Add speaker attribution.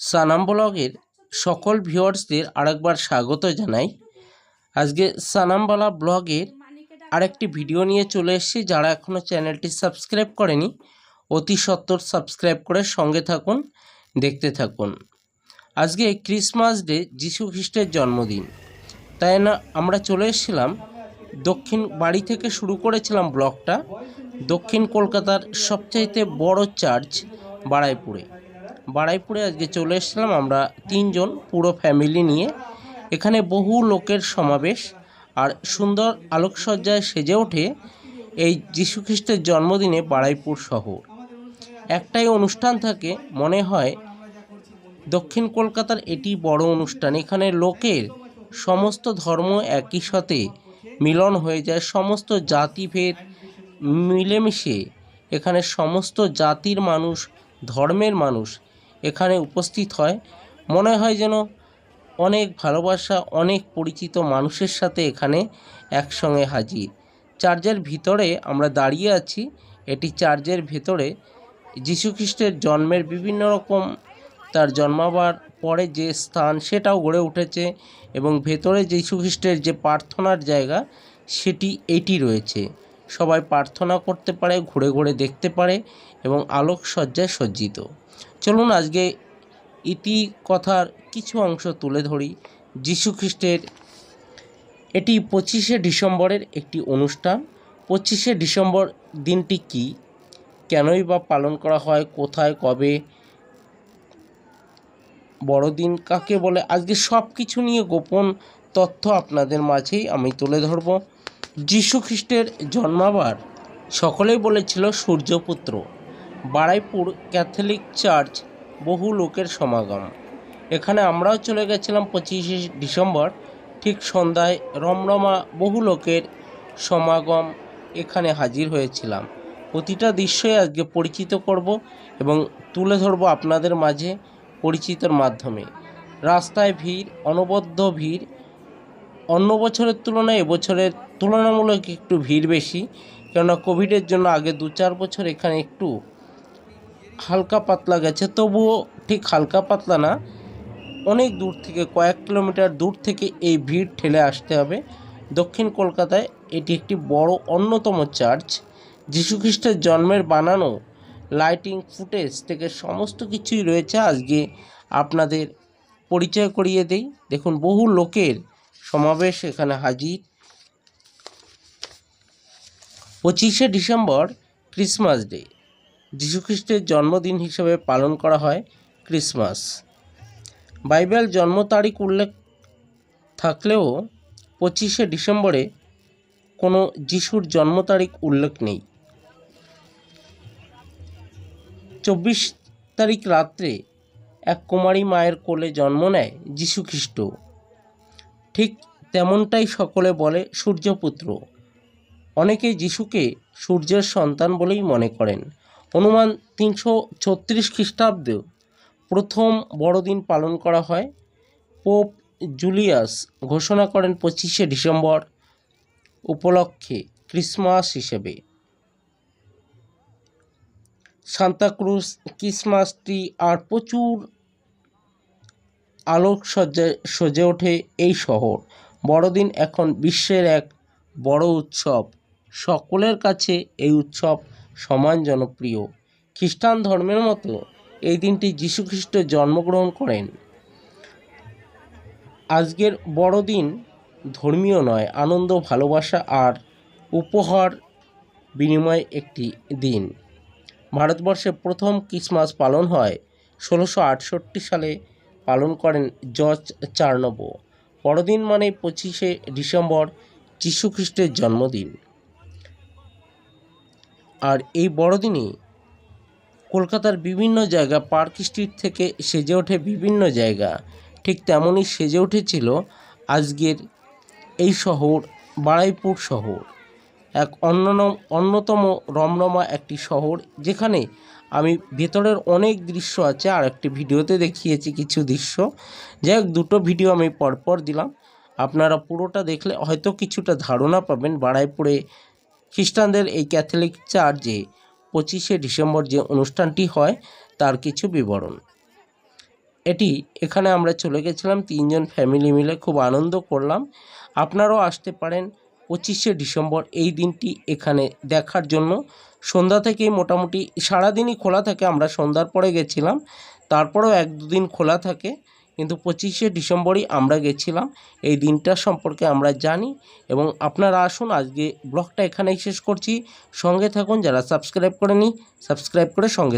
Speaker 1: সানাম ব্লগের সকল ভিউয়ার্সদের আরেকবার স্বাগত জানাই। আজকে সানামবালা ব্লগের আরেকটি ভিডিও নিয়ে চলে এসেছি। যারা এখনও চ্যানেলটি সাবস্ক্রাইব করেনি, অতি সত্বর সাবস্ক্রাইব করে সঙ্গে থাকুন, দেখতে থাকুন। আজকে ক্রিসমাস ডে, যিশু খ্রিস্টের জন্মদিন। তাই না, আমরা চলে এসেছিলাম। দক্ষিণ বাড়ি থেকে শুরু করেছিলাম ব্লগটা। দক্ষিণ কলকাতার সবচাইতে বড় চার্চ বাড়াইপুরে বাড়াইপুরে আজকে চলে এসেছিলাম আমরা তিনজন পুরো ফ্যামিলি নিয়ে। এখানে বহু লোকের সমাবেশ আর সুন্দর আলোকসজ্জায় সেজে ওঠে এই যীশুখ্রিস্টের জন্মদিনে বাড়াইপুর শহর। একটাই অনুষ্ঠান থাকে, মনে হয় দক্ষিণ কলকাতার এটি বড় অনুষ্ঠান। এখানে লোকের সমস্ত ধর্ম একই সাথে মিলন হয়ে যায়, সমস্ত জাতিভেদ মিলেমিশে এখানে সমস্ত জাতির মানুষ, ধর্মের মানুষ এখানে উপস্থিত হয়। মনে হয় যেন অনেক ভালোবাসা, অনেক পরিচিত মানুষের সাথে এখানে একসঙ্গে হাজির। চার্চের ভিতরে আমরা দাঁড়িয়ে আছি। এটি চার্চের ভেতরে যীশুখ্রিস্টের জন্মের বিভিন্ন রকম তার জন্মাবার পরে যে স্থান সেটাও গড়ে উঠেছে এবং ভেতরে যীশুখ্রিস্টের যে প্রার্থনার জায়গা, সেটি এটি রয়েছে। সবাই প্রার্থনা করতে পারে, ঘুরে ঘুরে দেখতে পারে এবং আলোকসজ্জায় সজ্জিত। চলুন আজকে ইতি কথার কিছু অংশ তুলে ধরি। যীশুখ্রিস্টের এটি পঁচিশে ডিসেম্বরের একটি অনুষ্ঠান। পঁচিশে ডিসেম্বর দিনটি কি? কেনই বা পালন করা হয়? কোথায়? কবে? বড়দিন কাকে বলে? আজকে সব কিছু নিয়ে গোপন তথ্য আপনাদের মাঝেই আমি তুলে ধরব। যীশু খ্রিস্টের জন্মাবার সকলেই বলেছিল সূর্যপুত্র। বারাইপুর ক্যাথলিক চার্চ বহু লোকের সমাগম। এখানে আমরাও চলে গেছিলাম পঁচিশে ডিসেম্বর, ঠিক সন্ধ্যায় রমরমা বহু লোকের সমাগম এখানে হাজির হয়েছিলাম। প্রতিটা দৃশ্যই আজকে পরিচিত করব এবং তুলে ধরব আপনাদের মাঝে পরিচিতর মাধ্যমে। রাস্তায় ভিড়, অনবদ্য ভিড়, অন্য বছরের তুলনায় এবছরের তুলনামূলক একটু ভিড় বেশি, কেননা কোভিডের জন্য আগে দু চার বছর এখানে একটু হালকা পাতলা গেছে, তবুও ঠিক হালকা পাতলা না। অনেক দূর থেকে, কয়েক কিলোমিটার দূর থেকে এই ভিড় ঠেলে আসতে হবে। দক্ষিণ কলকাতায় এটি একটি বড় অন্যতম চার্চ। যীশুখ্রিস্টের জন্মের বানানো লাইটিং ফুটেজ থেকে সমস্ত কিছুই রয়েছে। আজকে আপনাদের পরিচয় করিয়ে দেই। দেখুন, বহু লোকের সমাবেশ এখানে হাজির। পঁচিশে ডিসেম্বর ক্রিসমাস ডে। যীশুখ্রিস্টের জন্মদিন হিসেবে পালন করা হয় ক্রিসমাস। বাইবেল জন্ম তারিখ উল্লেখ থাকলেও পঁচিশে ডিসেম্বরে কোনো যিশুর জন্ম তারিখ উল্লেখ নেই। চব্বিশ তারিখ রাত্রে এক কুমারী মায়ের কোলে জন্ম নেয় যীশু খ্রিস্ট ঠিক তেমনটাই সকলে বলে সূর্যপুত্র। অনেকে যিশুকে সূর্যের সন্তান বলেই মনে করেন। অনুমান তিনশো ছত্রিশ খ্রিস্টাব্দে প্রথম বড়দিন পালন করা হয়। পোপ জুলিয়াস ঘোষণা করেন পঁচিশে ডিসেম্বর উপলক্ষে ক্রিসমাস হিসেবে। সান্তাক্রুজ ক্রিসমাস ট্রি আর প্রচুর আলোকসজ্জায় সজে ওঠে এই শহর। বড়দিন এখন বিশ্বের এক বড় উৎসব। সকলের কাছে এই উৎসব সমান জনপ্রিয়। খ্রিস্টান ধর্মের মতো এই দিনটি যীশুখ্রিস্ট জন্মগ্রহণ করেন। আজকের বড়দিন ধর্মীয় নয়, আনন্দ, ভালোবাসা আর উপহার বিনিময় একটি দিন। ভারতবর্ষে প্রথম ক্রিসমাস পালন হয় ষোলোশো আটষট্টি সালে, পালন করেন জর্জ চার্নব বড়দিন মানে পঁচিশে ডিসেম্বর যীশুখ্রিস্টের জন্মদিন। আর এই বড়দিনে কলকাতার বিভিন্ন জায়গা, পার্ক স্ট্রিট থেকে সেজে ওঠে বিভিন্ন জায়গা। ঠিক তেমনই সেজে উঠেছিল আজকের এই শহর, বারাইপুর শহর। এক অন্য অন্যতম রমরমা একটি শহর, যেখানে আমি ভেতরের অনেক দৃশ্য আছে, আর একটি ভিডিওতে দেখিয়েছি কিছু দৃশ্য। যাই হোক, দুটো ভিডিও আমি পরপর দিলাম। আপনারা পুরোটা দেখলে হয়তো কিছুটা ধারণা পাবেন বাড়াইপুরে খ্রিস্টানদের এই ক্যাথলিক চার্চে পঁচিশে ডিসেম্বর যে অনুষ্ঠানটি হয়, তার কিছু বিবরণ। এটি, এখানে আমরা চলে গেছিলাম, তিনজন ফ্যামিলি মিলে খুব আনন্দ করলাম। আপনারাও আসতে পারেন পঁচিশে ডিসেম্বর এই দিনটি এখানে দেখার জন্য। সন্ধ্যা থেকেই মোটামুটি সারাদিনই খোলা থাকে, আমরা সন্ধ্যার পরে গেছিলাম। তারপরেও এক দুদিন খোলা থাকে। কিন্তু পঁচিশে ডিসেম্বরই আমরা গেছিলাম। এই দিনটা সম্পর্কে আমরা জানি এবং আপনারা আসুন, আজকে ব্লগটা এখানেই শেষ করছি। সঙ্গে থাকুন, যারা সাবস্ক্রাইব করেনি, সাবস্ক্রাইব করে সঙ্গে